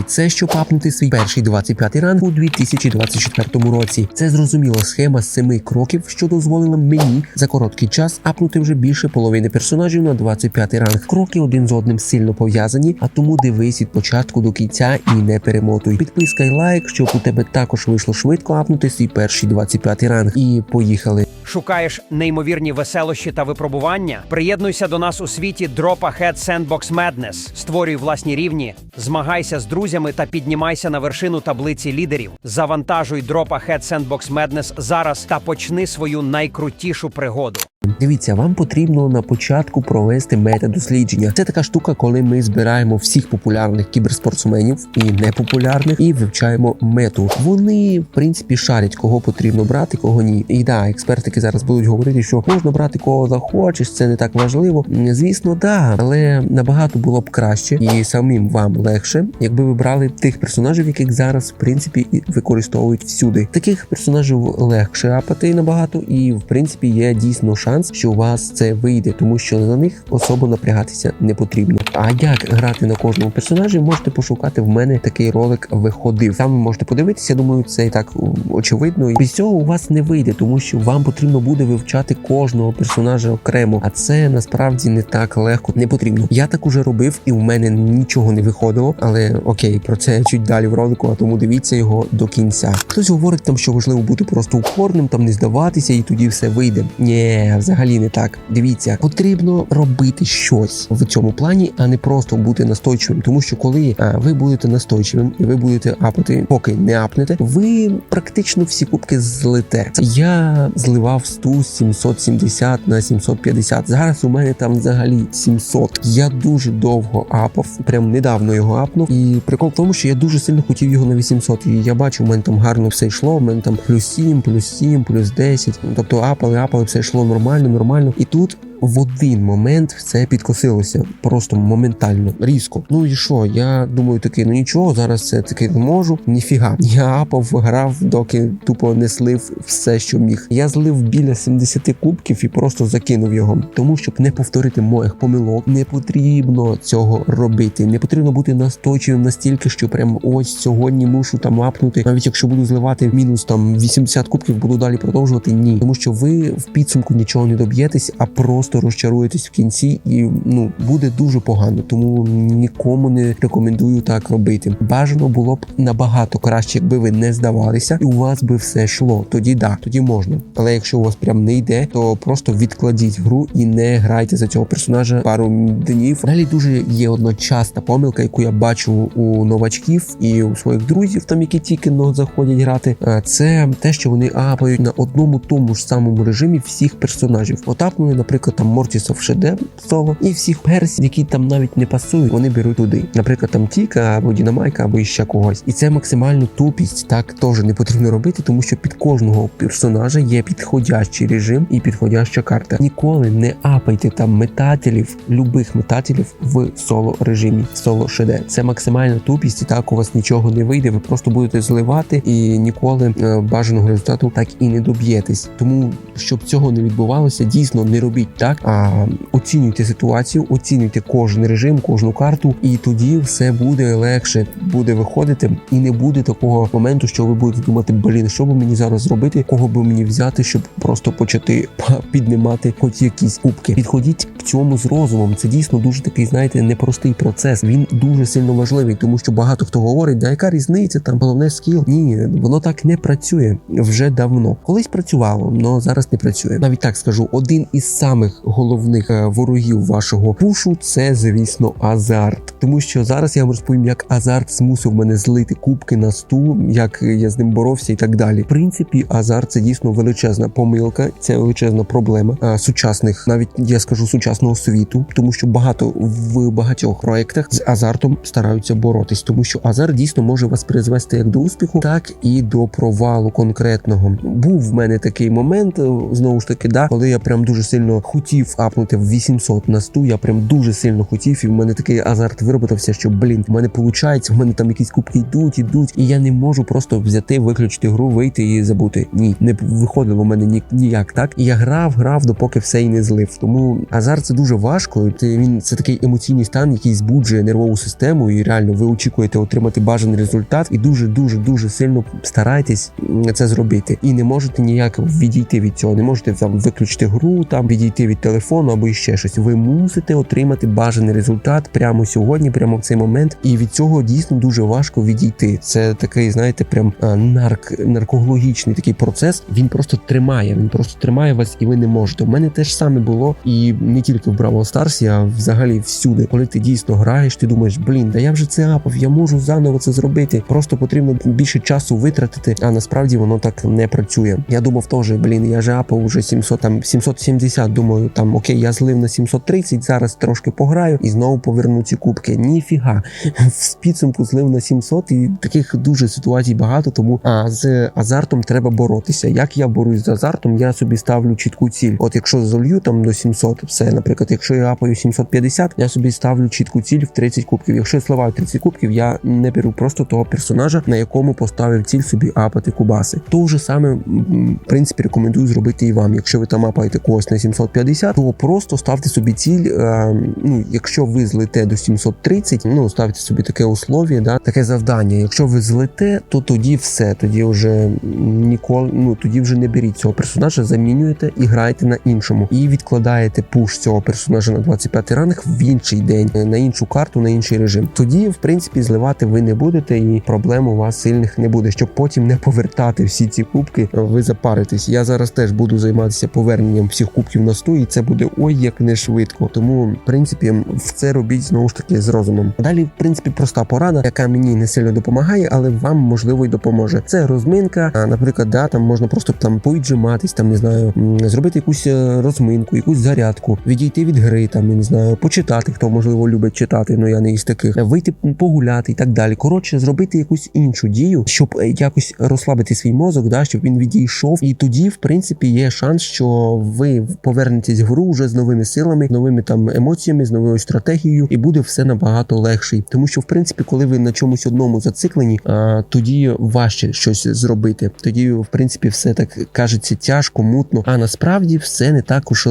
І це щоб апнути свій перший 25 ранг у 2024 році. Це зрозуміла схема з семи кроків, що дозволила мені за короткий час апнути вже більше половини персонажів на 25 ранг. Кроки один з одним сильно пов'язані, а тому дивись від початку до кінця і не перемотуй. Підписка і лайк, щоб у тебе також вийшло швидко апнути свій перший 25 ранг. І поїхали. Шукаєш неймовірні веселощі та випробування? Приєднуйся до нас у світі Drop Ahead Sandbox Madness. Створюй власні рівні, змагайся з друзями та піднімайся на вершину таблиці лідерів. Завантажуй Drop Ahead Sandbox Madness зараз та почни свою найкрутішу пригоду. Дивіться, вам потрібно на початку провести метадослідження. Це така штука, коли ми збираємо всіх популярних кіберспортсменів і непопулярних, і вивчаємо мету. Вони в принципі шарять, кого потрібно брати, кого ні. І да, експертики зараз будуть говорити, що можна брати кого захочеш, це не так важливо. Звісно, да, але набагато було б краще і самим вам легше, якби ви брали тих персонажів, яких зараз в принципі і використовують всюди. Таких персонажів легше апати набагато, і в принципі є дійсно шанс, що у вас це вийде, тому що за них особо напрягатися не потрібно. А як грати на кожному персонажі, можете пошукати в мене такий ролик виходив. Там можете подивитися. Думаю, це і так очевидно. І без цього у вас не вийде, тому що вам потрібно буде вивчати кожного персонажа окремо. А це насправді не так легко, не потрібно. Я так уже робив, і в мене нічого не виходило. Але окей, про це чуть далі в ролику, а тому дивіться його до кінця. Хтось говорить там, що важливо бути просто упорним, там не здаватися, і тоді все вийде. Ні, взагалі не так. Дивіться, потрібно робити щось в цьому плані, а не просто бути настойчивим. Тому що коли а, ви будете настойчивим і ви будете апати, поки не апнете, ви практично всі кубки злите. Я зливав 100, 770 на 750. Зараз у мене там взагалі 700. Я дуже довго апав, прям недавно його апнув. І прикол в тому, що я дуже сильно хотів його на 800. І я бачу, у мене там гарно все йшло. У мене там плюс 7, плюс 7, плюс 10. Тобто апали, апали, все йшло нормально, нормально. нормально. І тут. В один момент все підкосилося просто моментально, різко. Ну і що? Я думаю, такий, ну нічого, зараз це таки не можу. Ніфіга. Я апав, грав, доки тупо не слив все, що міг. Я злив біля 70 кубків і просто закинув його. Тому щоб не повторити моїх помилок, не потрібно цього робити. Не потрібно бути настойчивим настільки, що прям ось сьогодні мушу там апнути. Навіть якщо буду зливати мінус там 80 кубків, буду далі продовжувати. Ні, тому що ви в підсумку нічого не доб'єтесь, а просто розчаруєтесь в кінці, і ну буде дуже погано. Тому нікому не рекомендую так робити. Бажано було б набагато краще, якби ви не здавалися, і у вас би все йшло. Тоді да, тоді можна. Але якщо у вас прям не йде, то просто відкладіть гру і не грайте за цього персонажа пару днів. Далі дуже є одночасна помилка, яку я бачу у новачків і у своїх друзів, там які тільки но заходять грати. Це те, що вони апають на одному тому ж самому режимі всіх персонажів. Отапнули, наприклад, там Мортіса в Шеде соло, і всіх персів, які там навіть не пасують, вони беруть туди. Наприклад, там Тіка або Дінамайка, або ще когось. І це максимальну тупість. Так теж не потрібно робити, тому що під кожного персонажа є підходящий режим і підходяща карта. Ніколи не апайте там метателів, любих метателів в соло режимі, соло ШД. Це максимальна тупість, і так у вас нічого не вийде. Ви просто будете зливати і ніколи е, бажаного результату так і не доб'єтесь. Тому щоб цього не відбувалося, дійсно не робіть так, а оцінюйте ситуацію, оцінюйте кожен режим, кожну карту, і тоді все буде легше, буде виходити, і не буде такого моменту, що ви будете думати, блін, що би мені зараз зробити, кого би мені взяти, щоб просто почати піднімати хоч якісь кубки. Підходіть к цьому з розумом. Це дійсно дуже такий, знаєте, непростий процес. Він дуже сильно важливий, тому що багато хто говорить, да яка різниця, там головне скіл. Ні, воно так не працює вже давно. Колись працювало, але зараз не працює. Навіть так скажу, один із самих головних е, ворогів вашого пушу це, звісно, азарт. Тому що зараз я вам розповім, як азарт змусив мене злити кубки на сту, як я з ним боровся і так далі. В принципі, азарт це дійсно величезна помилка, це величезна проблема а, сучасних, навіть я скажу сучасного світу, тому що багато в багатьох проєктах з азартом стараються боротись, тому що азарт дійсно може вас призвести як до успіху, так і до провалу конкретного. Був в мене такий момент, е, знову ж таки, да, коли я прям дуже сильно хотів хотів апнути в 800 на 100, я прям дуже сильно хотів, і в мене такий азарт вироботався, що блін, в мене виходить, в мене там якісь кубки йдуть, ідуть, і я не можу просто взяти, виключити гру, вийти і забути. Ні, не виходило в мене ні, ніяк так. І я грав, грав, допоки все і не злив. Тому азарт це дуже важко. Ти він це такий емоційний стан, який збуджує нервову систему, і реально ви очікуєте отримати бажаний результат, і дуже, дуже, дуже сильно старайтесь це зробити. І не можете ніяк відійти від цього. Не можете там виключити гру, там відійти від телефону або ще щось. Ви мусите отримати бажаний результат прямо сьогодні, прямо в цей момент. І від цього дійсно дуже важко відійти. Це такий, знаєте, прям нарк, наркологічний такий процес. Він просто тримає. Він просто тримає вас, і ви не можете. У мене теж саме було, і не тільки в Бравл Старсі, а взагалі всюди. Коли ти дійсно граєш, ти думаєш, блін, да я вже це апав, я можу заново це зробити. Просто потрібно більше часу витратити, а насправді воно так не працює. Я думав теж, блін, я же апав уже 700, там 770, Думаю, там окей, я злив на 730, зараз трошки пограю і знову поверну ці кубки. Ніфіга. В підсумку злив на 700 і таких дуже ситуацій багато. Тому а з азартом треба боротися. Як я борюсь з азартом, я собі ставлю чітку ціль. От якщо золью там до 700, все, наприклад, якщо я апаю 750, я собі ставлю чітку ціль в 30 кубків. Якщо я сливаю 30 кубків, я не беру просто того персонажа, на якому поставив ціль собі апати кубаси. То же саме в принципі рекомендую зробити і вам. Якщо ви там апаєте когось на 750, то просто ставте собі ціль. е, ну, якщо ви злете до 730, ну ставте собі таке условие, да, таке завдання. Якщо ви злете, то тоді все, тоді вже ніколи, ну тоді вже не беріть цього персонажа, замінюєте і граєте на іншому, і відкладаєте пуш цього персонажа на 25 ранг в інший день, на іншу карту, на інший режим. Тоді, в принципі, зливати ви не будете, і проблем у вас сильних не буде. Щоб потім не повертати всі ці кубки, ви запаритесь. Я зараз теж буду займатися поверненням всіх кубків на 100, і це буде ой як не швидко. Тому, в принципі, в це робіть знову ж таки з розумом. Далі, в принципі, проста порада, яка мені не сильно допомагає, але вам можливо й допоможе. Це розминка. А, наприклад, да, там можна просто там повіджиматись, там не знаю, зробити якусь е, розминку, якусь зарядку, відійти від гри, там я не знаю, почитати, хто можливо любить читати. Ну я не із таких, вийти погуляти і так далі. Коротше, зробити якусь іншу дію, щоб е, якось розслабити свій мозок, да, щоб він відійшов. І тоді, в принципі, є шанс, що ви повернетесь в гру вже з новими силами, новими там емоціями, з новою стратегією, і буде все набагато легше. Тому що, в принципі, коли ви на чомусь одному зациклені, а, тоді важче щось зробити. Тоді, в принципі, все так кажеться тяжко, мутно. А насправді все не так уж.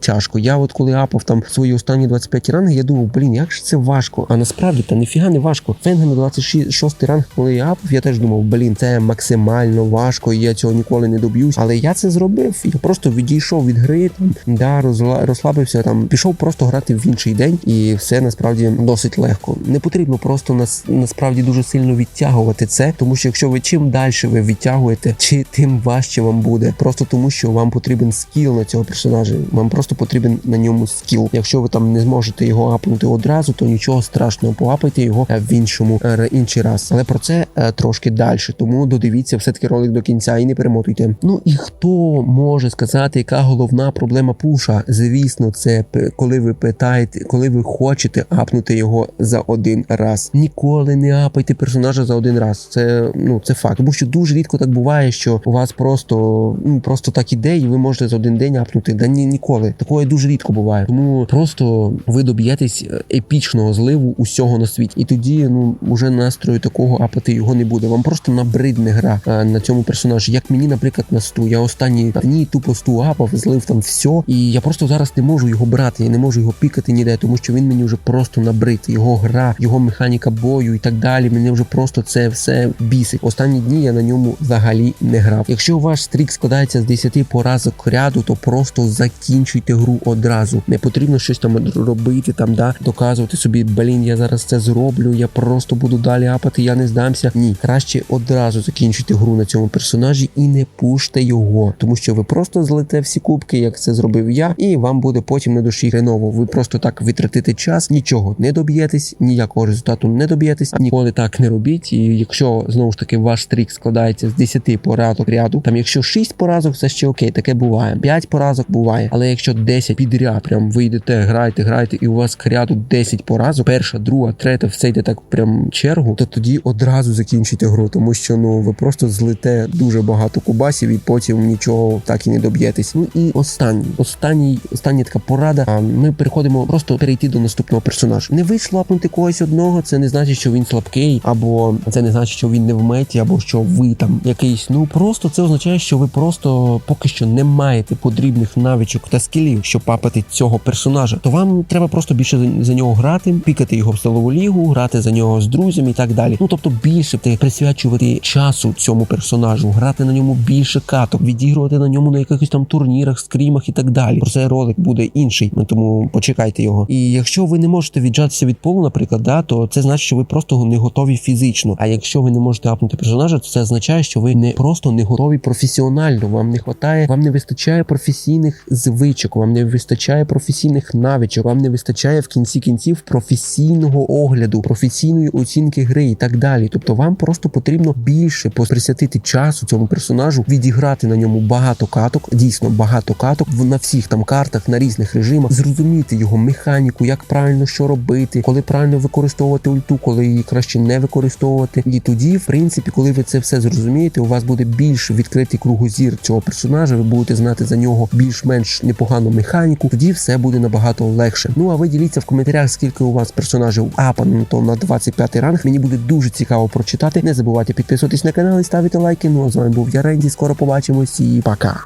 Тяжко. Я от коли апав там свої останні 25 ранги, я думав, блін, як ж це важко. А насправді та ніфіга не важко. Фенга на 26 ранг, коли я апав, я теж думав, блін, це максимально важко, і я цього ніколи не доб'юсь. Але я це зробив. Я просто відійшов від гри, там да, розслабився, там пішов просто грати в інший день, і все насправді досить легко. Не потрібно просто нас насправді дуже сильно відтягувати це, тому що якщо ви чим далі ви відтягуєте, чи тим важче вам буде. Просто тому, що вам потрібен скіл на цього персонажа. Вам просто потрібен на ньому скіл. Якщо ви там не зможете його апнути одразу, то нічого страшного, поапайте його е, в іншому е, інший раз. Але про це е, трошки далі. Тому додивіться все таки ролик до кінця і не перемотуйте. Ну і хто може сказати, яка головна проблема пуша? Звісно, це коли ви питаєте, коли ви хочете апнути його за один раз. Ніколи не апайте персонажа за один раз. Це ну це факт. Тому що дуже рідко так буває, що у вас просто ну просто так іде, і ви можете за один день апнути. Да ні, ніколи. Такое дуже рідко буває. Тому просто ви доб'єтесь е, епічного зливу усього на світі. І тоді ну уже настрою такого апати його не буде. Вам просто набридне гра е, на цьому персонажі. Як мені, наприклад, на сту. Я останні дні тупо сту апав, злив там все, і я просто зараз не можу його брати. Я не можу його пікати ніде, тому що він мені вже просто набрид. Його гра, його механіка бою і так далі. Мене вже просто це все бісить. Останні дні я на ньому взагалі не грав. Якщо ваш стрік складається з 10 поразок ряду, то просто закінчуйте гру одразу. Не потрібно щось там робити, там да доказувати собі, блін, я зараз це зроблю. Я просто буду далі апати, я не здамся. Ні, краще одразу закінчуйте гру на цьому персонажі і не пуште його, тому що ви просто злете всі кубки, як це зробив я, і вам буде потім на душі хреново. Ви просто так витратите час, нічого не доб'єтесь, ніякого результату не доб'єтесь. Ніколи так не робіть. І якщо знову ж таки ваш стрік складається з 10 поразок ряду, там якщо 6 поразок, це ще окей, таке буває. 5 поразок буває. Але якщо якщо 10 підряд, прям ви йдете, граєте, граєте, і у вас к ряду 10 поразок, перша, друга, третя, все йде так прям чергу, то тоді одразу закінчуйте гру, тому що ну ви просто злите дуже багато кубасів і потім нічого так і не доб'єтесь. Ну і останній, останній, остання така порада. Ми переходимо просто перейти до наступного персонажа. Не вийшло лапнути когось одного, це не значить, що він слабкий, або це не значить, що він не в меті, або що ви там якийсь. Ну просто це означає, що ви просто поки що не маєте потрібних навичок та скілів, щоб папати цього персонажа. То вам треба просто більше за, нього грати, пікати його в столову лігу, грати за нього з друзями і так далі. Ну тобто більше присвячувати часу цьому персонажу, грати на ньому більше каток, відігрувати на ньому на якихось там турнірах, скрімах і так далі. Про це ролик буде інший, ну, тому почекайте його. І якщо ви не можете віджатися від полу, наприклад, да, то це значить, що ви просто не готові фізично. А якщо ви не можете апнути персонажа, то це означає, що ви не просто не готові професіонально. Вам не хватає, вам не вистачає професійних звичок, вам не вистачає професійних навичок, вам не вистачає в кінці кінців професійного огляду, професійної оцінки гри і так далі. Тобто вам просто потрібно більше присвятити часу цьому персонажу, відіграти на ньому багато каток, дійсно багато каток на всіх там картах, на різних режимах, зрозуміти його механіку, як правильно що робити, коли правильно використовувати ульту, коли її краще не використовувати. І тоді, в принципі, коли ви це все зрозумієте, у вас буде більш відкритий кругозір цього персонажа. Ви будете знати за нього більш-менш непогану механіку. Тоді все буде набагато легше. Ну а ви діліться в коментарях, скільки у вас персонажів апануто на 25 ранг. Мені буде дуже цікаво прочитати. Не забувайте підписуватись на канал і ставити лайки. Ну а з вами був я Ренді. Скоро побачимось і пока.